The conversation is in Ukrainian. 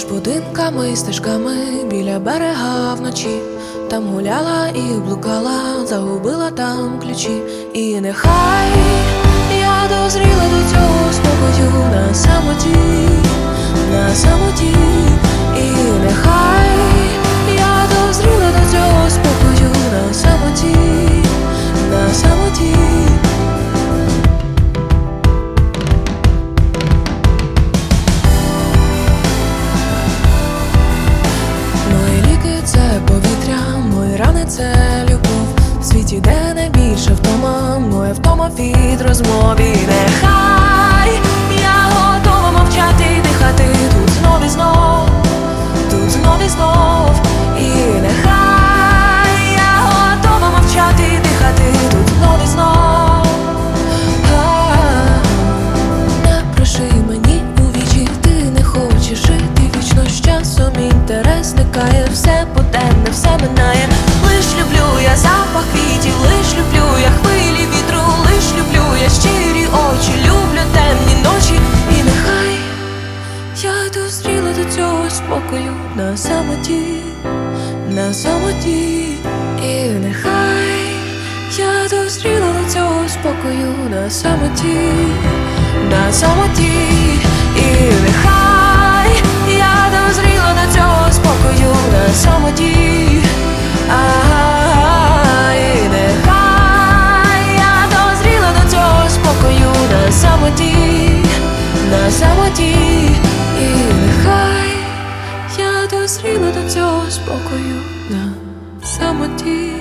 будинками і стежками біля берега вночі. Там гуляла і блукала, загубила там ключі. І нехай я дозріла до цього спокою на самоті, на самоті, світі, де найбільше втома, моя втома від розмов І нехай я готова мовчати дихати тут знов і знов, тут знов і знов. І нехай я готова мовчати дихати тут знов і знов. А, Не проши мені у вічі, ти не хочеш жити вічно з часом інтерес зникає, все потемне, все минає. Лиш люблю я запах квітів, цього спокою на самоті, на самоті, і нехай я зустріла до цього спокою на самоті, на самоті, і нехай я дозріла на цього спокою на самоті. Нехай я дозріла до цього спокою на самоті, на самоті. І нехай зріла до цього спокою на самоті.